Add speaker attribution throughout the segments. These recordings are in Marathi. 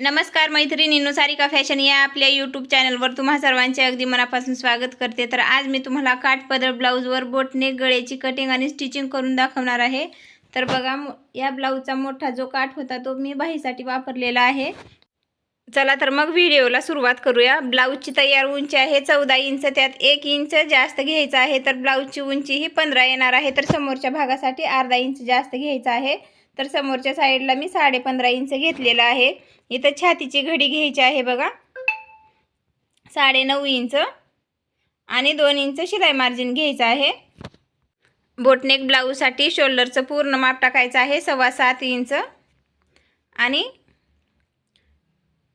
Speaker 1: नमस्कार मैत्रिणींनो सारिका फॅशन या आपल्या यूट्यूब चॅनलवर तुम्हा सर्वांचे अगदी मनापासून स्वागत करते. तर आज मी तुम्हाला काठपदर ब्लाऊजवर बोटने गळ्याची कटिंग आणि स्टिचिंग करून दाखवणार आहे. तर बघा या ब्लाऊजचा मोठा जो काठ होता तो मी बाहीसाठी वापरलेला आहे. चला तर मग व्हिडिओला सुरुवात करूया. ब्लाऊजची तयार उंची आहे चौदा इंच त्यात एक इंच जास्त घ्यायचं आहे. तर ब्लाऊजची उंची ही पंधरा येणार आहे. तर समोरच्या भागासाठी अर्धा इंच जास्त घ्यायचा आहे. तर समोरच्या साईडला मी साडे पंधरा इंच घेतलेला आहे. इथं छातीची घडी घ्यायची आहे बघा. साडे नऊ इंच आणि दोन इंच शिलाई मार्जिन घ्यायचं आहे. बोटनेक ब्लाऊजसाठी शोल्डरचं पूर्ण माप टाकायचं आहे सव्वा सात इंच. आणि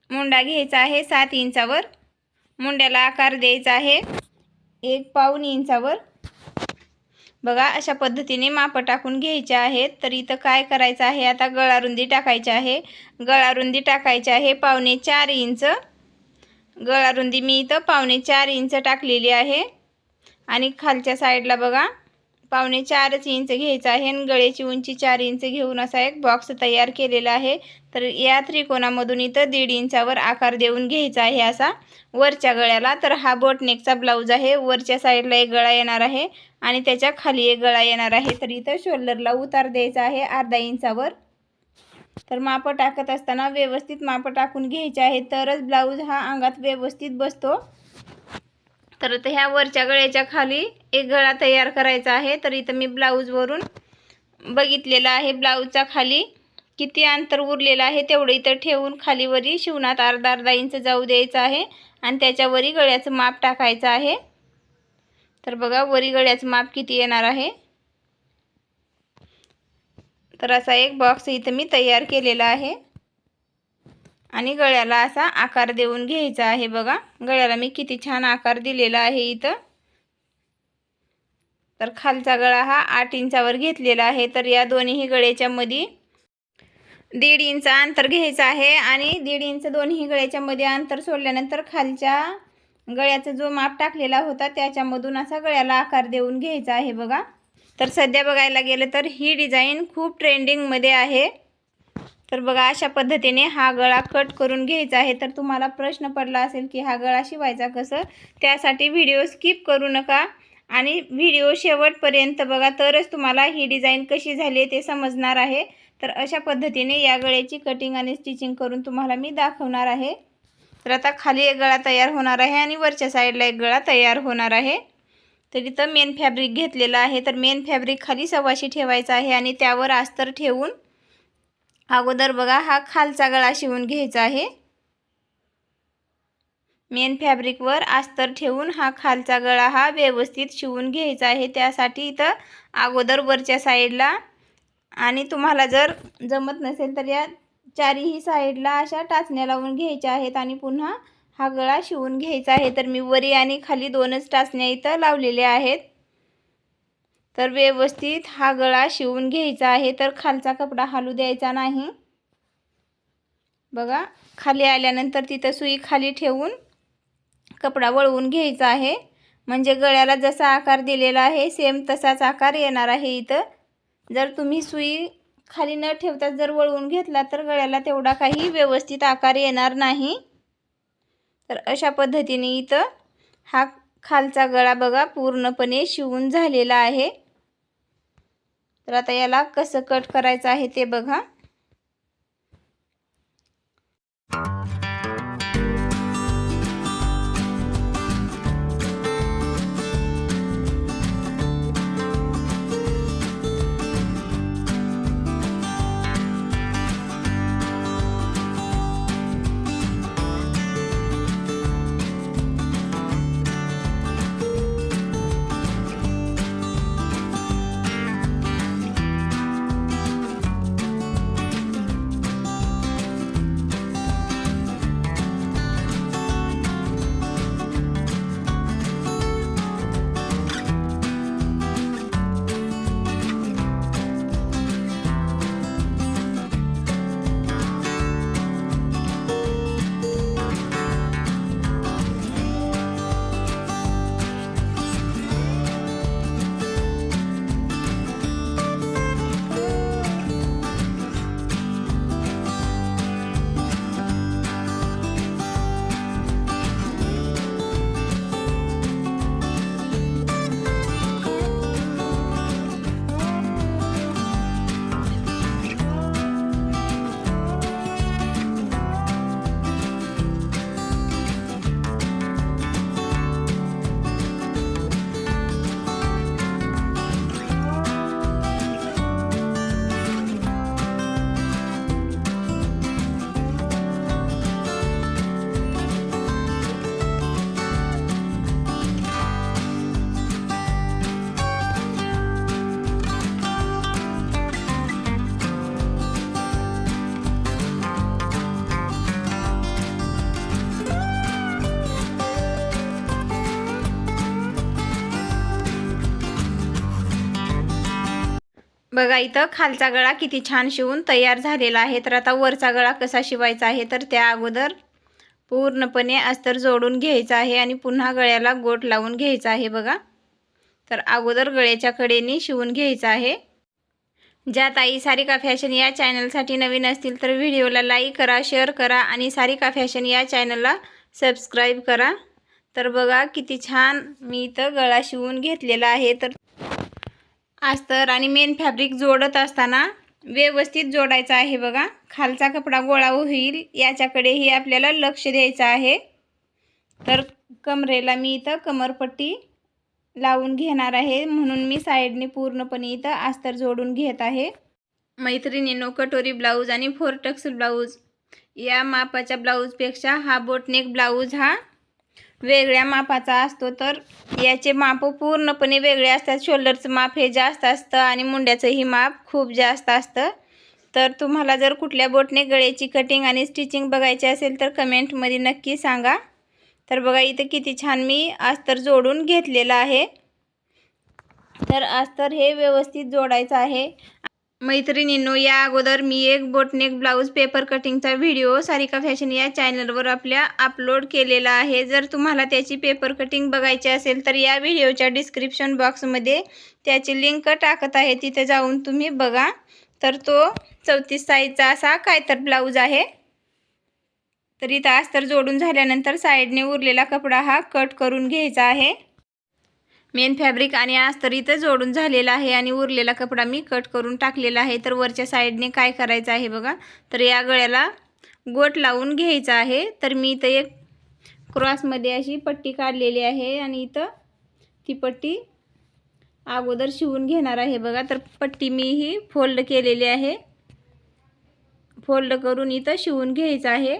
Speaker 1: मुंडा घ्यायचा आहे सात इंचावर. मुंड्याला आकार द्यायचा आहे एक पाऊन इंचावर. बघा अशा पद्धतीने मापं टाकून घ्यायचे आहेत. तर इथं काय करायचं आहे? आता गळारुंदी टाकायची आहे. गळारुंदी टाकायची आहे पावणे चार इंच. गळारुंदी मी इथं पावणे चार इंच टाकलेली आहे. आणि खालच्या साईडला बघा पावणे चारच इंच घ्यायचं आहे आणि गळ्याची उंची चार इंच घेऊन असा एक बॉक्स तयार केलेला आहे. तर या त्रिकोणामधून इथं दीड इंचावर आकार देऊन घ्यायचा आहे असा. वरच्या गळ्याला तर हा बोटनेकचा ब्लाऊज आहे. वरच्या साईडला एक गळा येणार आहे आणि त्याच्याखाली एक गळा येणार आहे. तर इथं शोल्डरला उतार द्यायचा आहे अर्धा इंचावर. तर माप टाकत असताना व्यवस्थित माप टाकून घ्यायचे आहे. तरच ब्लाऊज हा अंगात व्यवस्थित बसतो. तर ह्या वरच्या गळ्याच्या खाली एक गळा तयार करायचा आहे. तर इथं मी ब्लाऊजवरून बघितलेलं आहे. ब्लाऊजच्या खाली किती अंतर उरलेलं आहे तेवढं इथं ठेवून खालीवरी शिवणात अर्धा अर्धा इंच जाऊ द्यायचं आहे आणि त्याच्यावरी गळ्याचं माप टाकायचं आहे. तर बघा वरी गळ्याचं माप किती येणार आहे. तर असा एक बॉक्स इथं मी तयार केलेला आहे. आणि गळ्याला असा आकार देऊन घ्यायचा आहे बघा. गळ्याला मी किती छान आकार दिलेला आहे इथं. तर खालचा गळा हा आठ इंचावर घेतलेला आहे. तर या दोन्ही गळ्याच्या मध्ये दीड इंच अंतर घ्यायचं आहे आणि दीड इंच दोन्ही गळ्याच्या मध्ये अंतर सोडल्यानंतर खालच्या गळ्याचा जो माप टाकलेला होता त्याच्यामधून असा गळ्याला आकार देऊन घ्यायचा आहे बघा. तर सध्या बघायला गेलं तर ही डिझाईन खूप ट्रेंडिंगमध्ये आहे. तर बघा अशा पद्धतीने हा गळा कट करून घ्यायचा आहे. तर तुम्हाला प्रश्न पडला असेल की हा गळा शिवायचा कसं? त्यासाठी व्हिडिओ स्किप करू नका. आणि व्हिडिओ शेवटपर्यंत बघा तरच तुम्हाला ही डिझाईन कशी झाली आहे ते समजणार आहे. तर अशा पद्धतीने या गळ्याची कटिंग आणि स्टिचिंग करून तुम्हाला मी दाखवणार आहे. तर आता खाली एक गळा तयार होणार आहे आणि वरच्या साईडला एक गळा तयार होणार आहे. तर इथं मेन फॅब्रिक घेतलेलं आहे. तर मेन फॅब्रिक खाली सव्वाशी ठेवायचं आहे आणि त्यावर अस्तर ठेवून अगोदर बघा हा खालचा गळा शिवून घ्यायचा आहे. मेन फॅब्रिकवर अस्तर ठेवून हा खालचा गळा हा व्यवस्थित शिवून घ्यायचा आहे. त्यासाठी इथं अगोदर वरच्या साईडला आणि तुम्हाला जर जमत नसेल तर या चारीही साईडला अशा टाचण्या लावून घ्यायच्या आहेत आणि पुन्हा हा गळा शिवून घ्यायचा आहे. तर मी वरी आणि खाली दोनच टाचण्या इथं लावलेल्या आहेत. तर व्यवस्थित हा गळा शिवून घ्यायचा आहे. तर खालचा कपडा हालू द्यायचा नाही. बघा खाली आल्यानंतर तिथं सुई खाली ठेवून कपडा वळवून घ्यायचा आहे. म्हणजे गळ्याला जसा आकार दिलेला आहे सेम तसाच आकार येणार आहे इथं. जर तुम्ही सुई खाली न ठेवता जर वळवून घेतला तर गळ्याला तेवढा काही व्यवस्थित आकार येणार नाही. तर अशा पद्धतीने इथं हा खालचा गळा बघा पूर्णपणे शिवून झालेला आहे. तर आता याला कसं कट करायचं आहे ते बघा. बघा इथं खालचा गळा किती छान शिवून तयार झालेला आहे. तर आता वरचा गळा कसा शिवायचा आहे तर त्या अगोदर पूर्णपणे अस्तर जोडून घ्यायचं आहे आणि पुन्हा गळ्याला गोट लावून घ्यायचा आहे बघा. तर अगोदर गळ्याच्या कडेने शिवून घ्यायचं आहे. ज्या ताई सारिका फॅशन या चॅनलसाठी नवीन असतील तर व्हिडिओला लाईक करा शेअर करा आणि सारिका फॅशन या चॅनलला सबस्क्राईब करा. तर बघा किती छान मी इथं गळा शिवून घेतलेला आहे. तर अस्तर आणि मेन फॅब्रिक जोडत असताना व्यवस्थित जोडायचा आहे बघा. खालचा कपडा गोळा होईल याच्याकडेही आपल्याला लक्ष द्यायचं आहे. तर कमरेला मी इथं कमरपट्टी लावून घेणार आहे म्हणून मी साईडने पूर्णपणे इथं अस्तर जोडून घेत आहे. मैत्रिणीनो कटोरी ब्लाऊज आणि फोर टक्स ब्लाऊज. या मापाच्या ब्लाऊजपेक्षा हा बोटनेक ब्लाऊज हा वेगळ्या मापाचा असतो तर याचे माप पूर्णपणे वेगळे असतात. शोल्डरचं माप हे जास्त असतं आणि मुंड्याचंही माप खूप जास्त असतं. तर तुम्हाला जर कुठल्या बोटने गळ्याची कटिंग आणि स्टिचिंग बघायची असेल तर कमेंटमध्ये नक्की सांगा. तर बघा इथं किती छान मी अस्तर जोडून घेतलेलं आहे. तर अस्तर हे व्यवस्थित जोडायचं आहे. मैत्रिणींनो या अगोदर मी एक बोटनेक ब्लाऊज पेपर कटिंगचा व्हिडिओ सारिका फॅशन या चॅनलवर आपल्या अपलोड केलेला आहे. जर तुम्हाला त्याची पेपर कटिंग बघायची असेल तर या व्हिडिओच्या डिस्क्रिप्शन बॉक्समध्ये त्याची लिंक टाकत आहे. तिथे जाऊन तुम्ही बघा. तर तो चौतीस साईजचा असा काय तर ब्लाऊज आहे. तर इथं अस्तर जोडून झाल्यानंतर साईडने उरलेला कपडा हा कट करून घ्यायचा आहे. मेन फॅब्रिक आणि अस्तर इथं जोडून झालेला आहे आणि उरलेला कपडा मी कट करून टाकलेला आहे. तर वरच्या साईडने काय करायचं आहे बघा? तर या गळ्याला गोट लावून घ्यायचा आहे. तर मी इथं एक क्रॉसमध्ये अशी पट्टी काढलेली आहे आणि इथं ती पट्टी अगोदर शिवून घेणार आहे बघा. तर पट्टी मी ही फोल्ड केलेली आहे. फोल्ड करून इथं शिवून घ्यायचं आहे.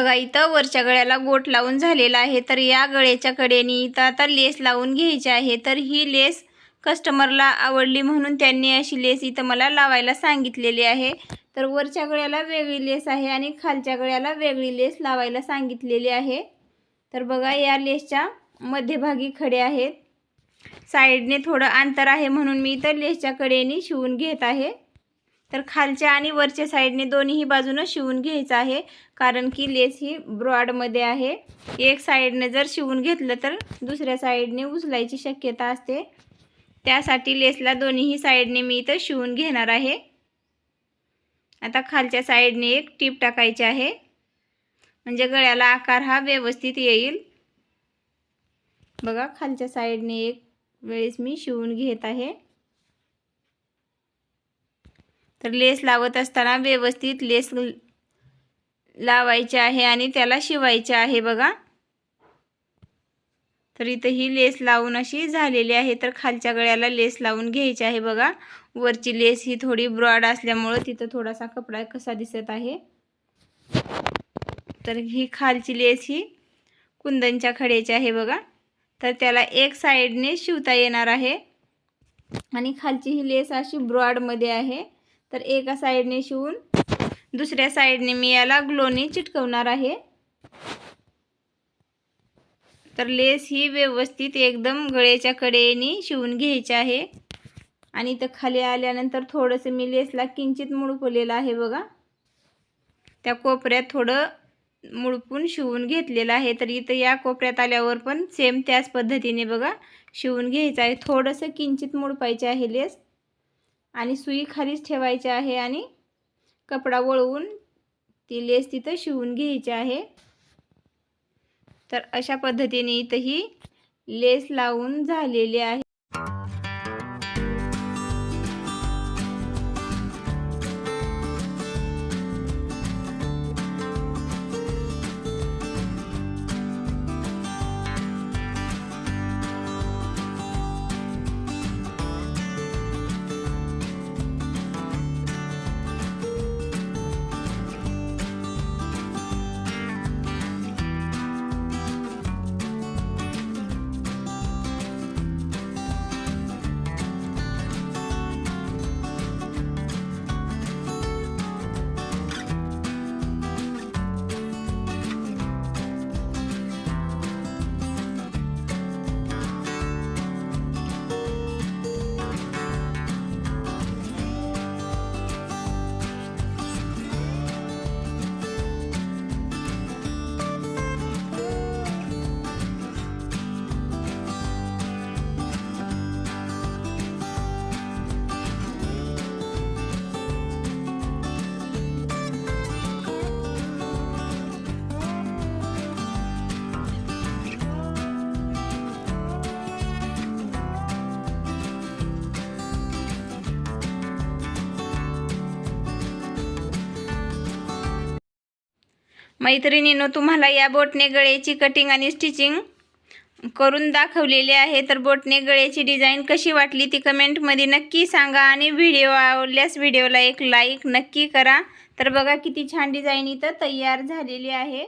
Speaker 1: बघा इथं वरच्या गळ्याला गोट लावून झालेला आहे. तर या गळ्याच्या कडेने इथं आता लेस लावून घ्यायची आहे. तर ही लेस कस्टमरला आवडली म्हणून त्यांनी अशी लेस इथं मला लावायला सांगितलेली आहे. तर वरच्या गळ्याला वेगळी लेस आहे आणि खालच्या गळ्याला वेगळी लेस लावायला सांगितलेली आहे. तर बघा या लेसच्या मध्यभागी खडे आहेत. साईडने थोडं अंतर आहे म्हणून मी इथं लेसच्या कडेने शिवून घेत आहे. तर खालच्या आणि वरच्या साईडने दोन्हीही बाजूनं शिवून घ्यायचं आहे. कारण की लेस ही ब्रॉडमध्ये आहे. एक साईडने जर शिवून घेतलं तर दुसऱ्या साईडने उचलायची शक्यता असते. त्यासाठी लेसला दोन्हीही साईडने मी इथं शिवून घेणार आहे. आता खालच्या साईडने एक टीप टाकायची आहे. म्हणजे गळ्याला आकार हा व्यवस्थित येईल. बघा खालच्या साईडने एक वेळेस मी शिवून घेत आहे. तर लेस लावत असताना व्यवस्थित लेस लावायचे आहे आणि त्याला शिवायचे आहे बघा. तर इथं ही लेस लावून अशी झालेली आहे. तर खालच्या गळ्याला लेस लावून घ्यायची आहे बघा. वरची लेस ही थोडी ब्रॉड असल्यामुळं तिथं थोडासा कपडा कसा दिसत आहे. तर ही खालची लेस ही कुंदनच्या खड्याची आहे बघा. तर त्याला एक साईडने शिवता येणार आहे. आणि खालची ही लेस अशी ब्रॉडमध्ये आहे. तर एका साईडने शिवून दुसऱ्या साईडने मी याला ग्लोनी चिटकवणार आहे. तर लेस ही व्यवस्थित एकदम गळ्याच्या कडेने शिवून घ्यायची आहे. आणि इथं खाली आल्यानंतर थोडंसं मी लेसला किंचित मुडपलेलं आहे बघा. त्या कोपऱ्यात थोडं मुडपून शिवून घेतलेलं आहे. तर इथं या कोपऱ्यात आल्यावर पण सेम त्याच पद्धतीने बघा शिवून घ्यायचं आहे. थोडंसं किंचित मुडपायचे आहे लेस. आणि सुई खालीच ठेवायची आहे आणि कपडा वळवून ती लेस तिथं शिवून घ्यायची आहे. तर अशा पद्धतीने इथं ही लेस लावून झालेली आहे. मैत्रिणीनं तुम्हाला या बोटने गळ्याची कटिंग आणि स्टिचिंग करून दाखवलेली आहे. तर बोटने गळ्याची डिझाईन कशी वाटली ती कमेंटमध्ये नक्की सांगा आणि व्हिडिओ आवडल्यास व्हिडिओला एक लाईक नक्की करा. तर बघा किती छान डिझाईन इथं तयार झालेली आहे.